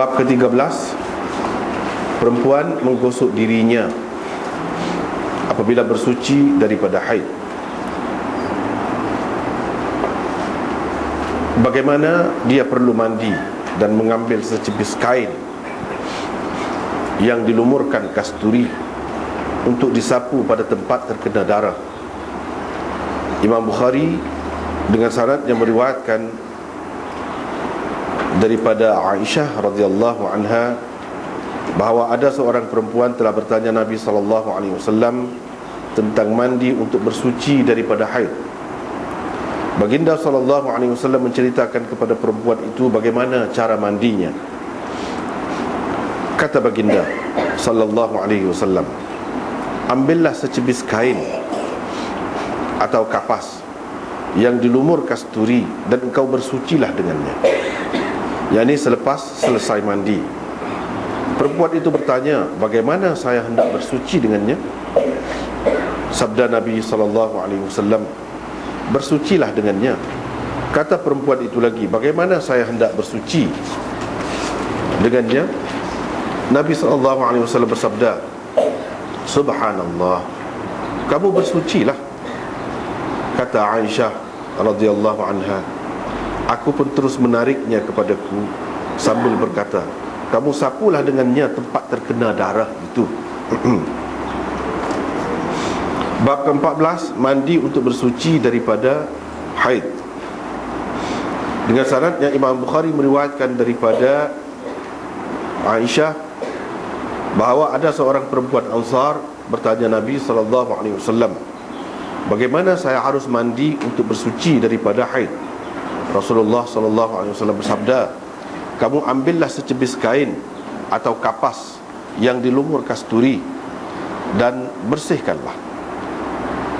Bab ke-13 Perempuan menggosok dirinya Apabila bersuci daripada haid. Bagaimana dia perlu mandi Dan mengambil secepis kain Yang dilumurkan kasturi Untuk disapu pada tempat terkena darah? Imam Bukhari Dengan sanad yang meriwayatkan daripada Aisyah radhiyallahu anha bahawa ada seorang perempuan telah bertanya Nabi sallallahu alaihi wasallam tentang mandi untuk bersuci daripada haid. Baginda sallallahu alaihi wasallam menceritakan kepada perempuan itu bagaimana cara mandinya. Kata baginda sallallahu alaihi wasallam, ambillah secebis kain atau kapas yang dilumur kasturi dan engkau bersucilah dengannya. Yang ini selepas selesai mandi. Perempuan itu bertanya Bagaimana saya hendak bersuci dengannya? Sabda Nabi SAW Bersucilah dengannya. Kata perempuan itu lagi Bagaimana saya hendak bersuci Dengannya? Nabi SAW bersabda Subhanallah Kamu bersucilah Kata Aisyah radhiyallahu anha Aku pun terus menariknya kepadaku Sambil berkata Kamu sapulah dengannya tempat terkena darah itu. Bab ke-14 Mandi untuk bersuci daripada haid. Dengan syarat yang Imam Bukhari meriwayatkan daripada Aisyah Bahawa ada seorang perempuan Ansar Bertanya Nabi SAW Bagaimana saya harus mandi untuk bersuci daripada haid Rasulullah sallallahu alaihi wasallam bersabda, "Kamu ambillah secebis kain atau kapas yang dilumur kasturi dan bersihkanlah."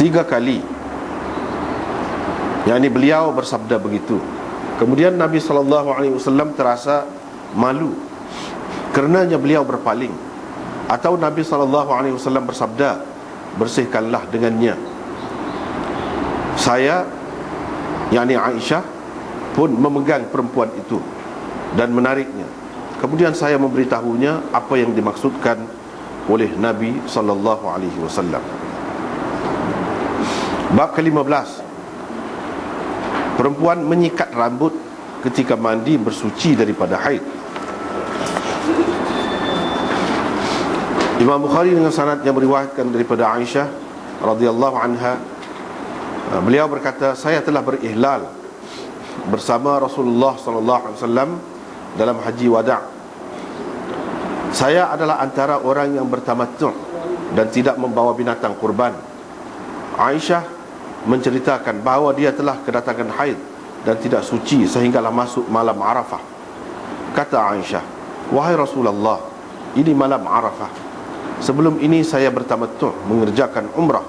Tiga kali. Yang ini beliau bersabda begitu. Kemudian Nabi sallallahu alaihi wasallam terasa malu karenanya beliau berpaling atau Nabi sallallahu alaihi wasallam bersabda, "Bersihkanlah dengannya." Saya yakni Aisyah pun memegang perempuan itu dan menariknya. Kemudian saya memberitahunya apa yang dimaksudkan oleh Nabi sallallahu alaihi wasallam. Bab ke-15. Perempuan menyikat rambut ketika mandi bersuci daripada haid. Imam Bukhari dengan sanad yang meriwayatkan daripada Aisyah radhiyallahu anha beliau berkata saya telah berihlal bersama Rasulullah sallallahu alaihi wasallam dalam haji wada'. Saya adalah antara orang yang bertamattu' dan tidak membawa binatang kurban. Aisyah menceritakan bahawa dia telah kedatangan haid dan tidak suci sehinggalah masuk malam Arafah. Kata Aisyah, "Wahai Rasulullah, ini malam Arafah. Sebelum ini saya bertamattu' mengerjakan umrah."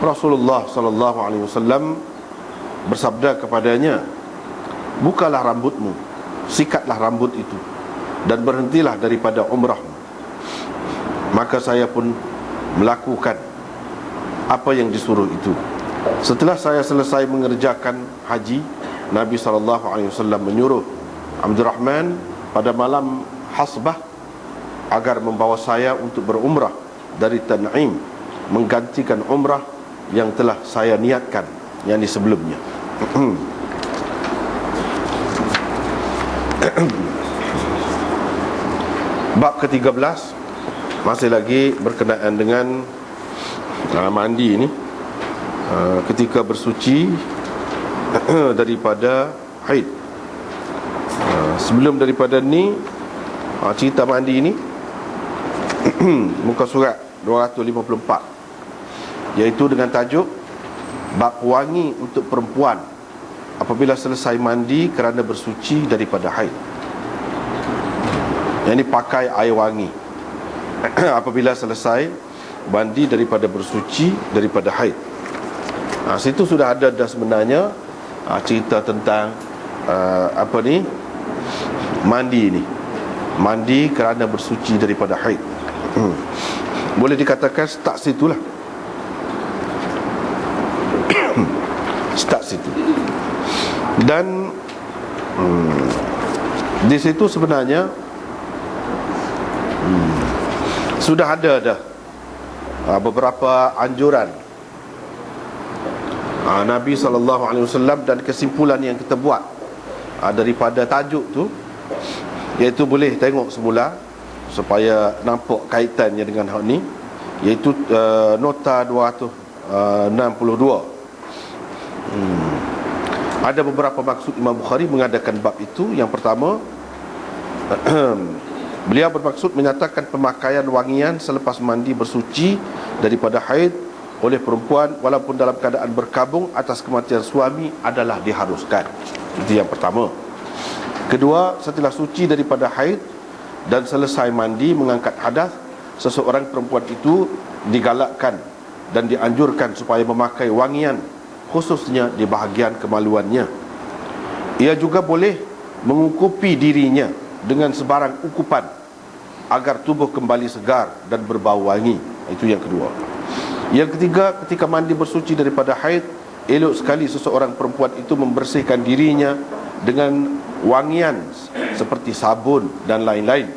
Rasulullah sallallahu alaihi wasallam bersabda kepadanya bukalah rambutmu sikatlah rambut itu dan berhentilah daripada umrah maka saya pun melakukan apa yang disuruh itu. Setelah saya selesai mengerjakan haji Nabi SAW menyuruh Abdurrahman pada malam hasbah agar membawa saya untuk berumrah dari Tan'im menggantikan umrah yang telah saya niatkan yang di sebelumnya. Bab ke-13 Masih lagi berkenaan dengan uh, Mandi ini. Uh, Ketika bersuci Daripada Haid uh, Sebelum daripada ni uh, Cerita mandi ini Muka surat 254 Iaitu dengan tajuk Bab wangi untuk perempuan. Apabila selesai mandi kerana bersuci daripada haid. Yang ini pakai air wangi. Apabila selesai mandi daripada bersuci daripada haid. Ha, Situ sudah ada dah sebenarnya ha, Cerita tentang uh, Apa ni? Mandi ni. Mandi kerana bersuci daripada haid. Boleh dikatakan start situlah start situ. Dan hmm, di situ sebenarnya hmm, sudah ada dah uh, beberapa anjuran. Uh, Nabi SAW dan kesimpulan yang kita buat uh, daripada tajuk tu iaitu boleh tengok semula supaya nampak kaitannya dengan hal ni iaitu uh, nota 262 uh, hmm. ada beberapa maksud Imam Bukhari mengadakan bab itu. Yang pertama beliau bermaksud menyatakan pemakaian wangian selepas mandi bersuci daripada haid oleh perempuan walaupun dalam keadaan berkabung atas kematian suami adalah diharuskan. Itu yang pertama. Kedua setelah suci daripada haid dan selesai mandi mengangkat hadas seseorang perempuan itu digalakkan dan dianjurkan supaya memakai wangian khususnya di bahagian kemaluannya. Ia juga boleh mengukupi dirinya dengan sebarang ukupan agar tubuh kembali segar dan berbau wangi. Itu yang kedua. Yang ketiga ketika mandi bersuci daripada haid elok sekali seseorang perempuan itu membersihkan dirinya dengan wangian seperti sabun dan lain-lain.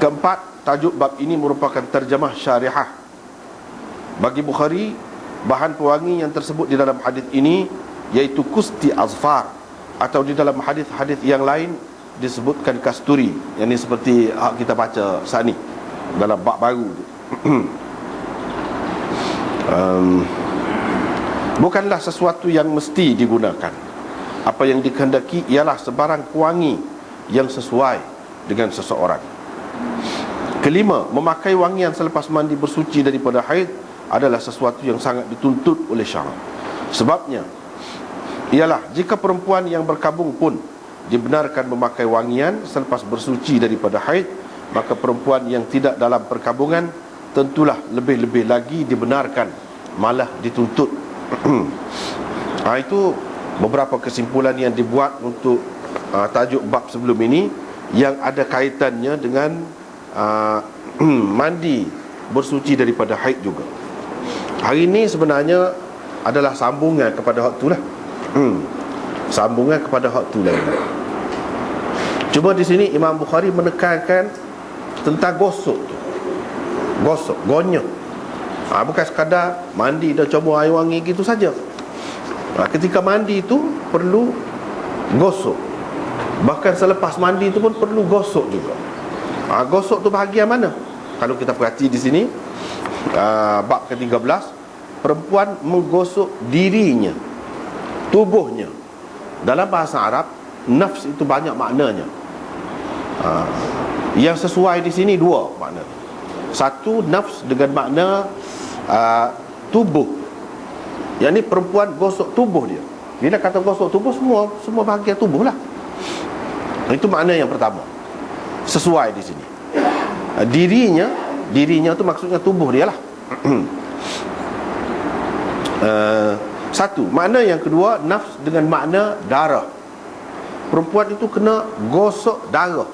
Keempat Tajuk bab ini merupakan terjemah syariah. Bagi Bukhari Bahan pewangi yang tersebut di dalam hadis ini Iaitu kusti azfar Atau di dalam hadis-hadis yang lain Disebutkan kasturi. Yang ini seperti kita baca saat Dalam bab baru. Um, Bukanlah sesuatu yang mesti digunakan. Apa yang dikehendaki ialah sebarang pewangi Yang sesuai dengan seseorang. Kelima, memakai wangian selepas mandi bersuci daripada haid adalah sesuatu yang sangat dituntut oleh syarak. Sebabnya, ialah jika perempuan yang berkabung pun dibenarkan memakai wangian selepas bersuci daripada haid, maka perempuan yang tidak dalam perkabungan tentulah lebih-lebih lagi dibenarkan, malah dituntut. ha, itu beberapa kesimpulan yang dibuat untuk uh, tajuk bab sebelum ini yang ada kaitannya dengan uh, mandi bersuci daripada haid juga. Hari ini sebenarnya adalah sambungan kepada hak tu lah. Hmm. Sambungan kepada hak tu lah. Cuma di sini Imam Bukhari menekankan tentang gosok tu. Gosok, gonyok. Ha, bukan sekadar mandi dan coba air wangi gitu saja. Ha, ketika mandi itu perlu gosok. Bahkan selepas mandi itu pun perlu gosok juga ha, Gosok tu bahagian mana? Kalau kita perhati di sini uh, Bab ke-13 Perempuan menggosok dirinya Tubuhnya. Dalam bahasa Arab Nafs itu banyak maknanya. Uh, Yang sesuai di sini dua makna. Satu nafs dengan makna uh, Tubuh. Yang ni perempuan gosok tubuh dia. Bila kata gosok tubuh semua Semua bahagian tubuh lah. Itu makna yang pertama. Sesuai di sini. Uh, dirinya dirinya tu maksudnya tubuh dia lah. Uh, satu makna yang kedua nafs dengan makna darah. Perempuan itu kena gosok darah.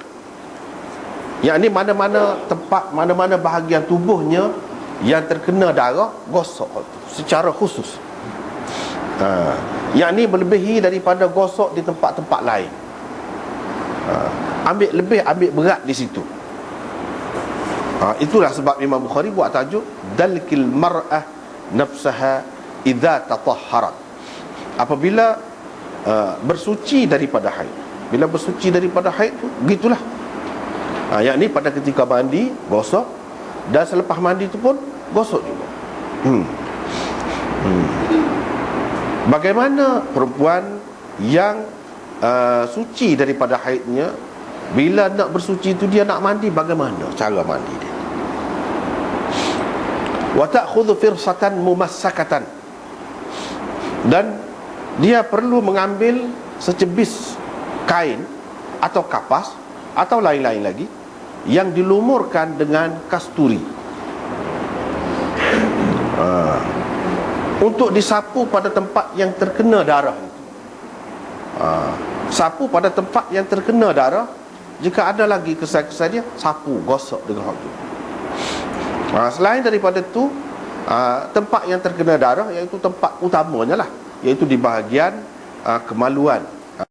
Yang ini mana-mana tempat mana-mana bahagian tubuhnya yang terkena darah gosok. Secara khusus. Uh, yang ini melebihi daripada gosok di tempat-tempat lain. Uh, ambil lebih ambil berat di situ ha, itulah sebab Imam Bukhari buat tajuk dalkil mar'ah nafsaha idza tatahharat apabila uh, bersuci daripada haid bila bersuci daripada haid tu gitulah ha, yang ni pada ketika mandi gosok dan selepas mandi tu pun gosok juga hmm. Hmm. bagaimana perempuan yang uh, suci daripada haidnya bila nak bersuci tu dia nak mandi bagaimana cara mandi dia? Wa ta'khudhu firsatan mumassakatan. Dan dia perlu mengambil secebis kain atau kapas atau lain-lain lagi yang dilumurkan dengan kasturi. Ha. Untuk disapu pada tempat yang terkena darah. Ha. Sapu pada tempat yang terkena darah jika ada lagi kesan-kesan dia Sapu, gosok dengan hak tu ha, Selain daripada tu ha, Tempat yang terkena darah Iaitu tempat utamanya lah Iaitu di bahagian ha, kemaluan